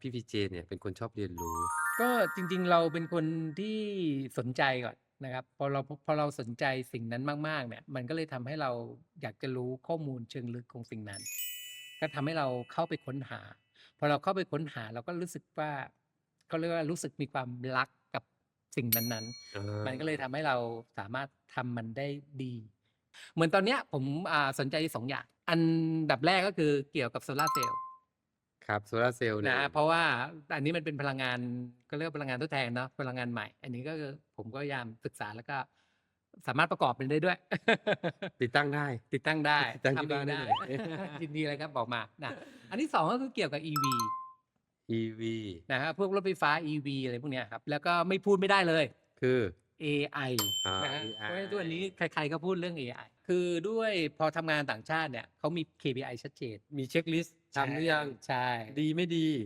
พี่พีเจเนี่ยเป็นคนชอบเรียนรู้ ก็จริงๆเราเป็นคนที่สนใจก่อนนะครับพอเราพอเราสนใจสิ่งนั้นมากๆเนี่ยมันก็เลยทำให้เราอยากจะรู้ข้อมูลเชิงลึกของสิ่งนั้น ก็ทำให้เราเข้าไปค้นหา พอเราเข้าไปค้นหาเราก็รู้สึกว่าเขาเรียกว่ารู้สึกมีความรักกับสิ่งนั้นๆ มันก็เลยทำให้เราสามารถทำมันได้ดี เหมือนตอนเนี้ยผมอ่าสนใจสองอย่าง อันดับแรกก็คือเกี่ยวกับโซลาร์เซลล์ ครับโซลาร์เซลล์เนี่ยนะเพราะว่าอันนี้มันเป็นพลังงานก็เรียกว่าพลังงานทดแทนเนาะพลังงานใหม่ อันนี้ก็คือผมก็พยายามศึกษาแล้วก็ สามารถประกอบเป็นได้ด้วย ติดตั้งได้ ติดตั้งได้ติดตั้งที่ทำเอบ้านได้ได้เลยยินดีเลยครับบอกมานะอันที่สองก็คือเกี่ยวกับ EV EV นะฮะพวกรถไฟฟ้า EV อะไรพวกเนี้ยครับ แล้วก็ไม่พูดไม่ได้เลย คือ AI อ่านะฮะ AI เพราะฉะนั้นตัวนนี้ใครๆก็พูดเรื่อง AI คือด้วยพอทำงานต่างชาติเนี่ยเขามี KPI ชัดเจน มีเช็คลิสต์ทำหรือยัง ใช่ ดีไม่ดี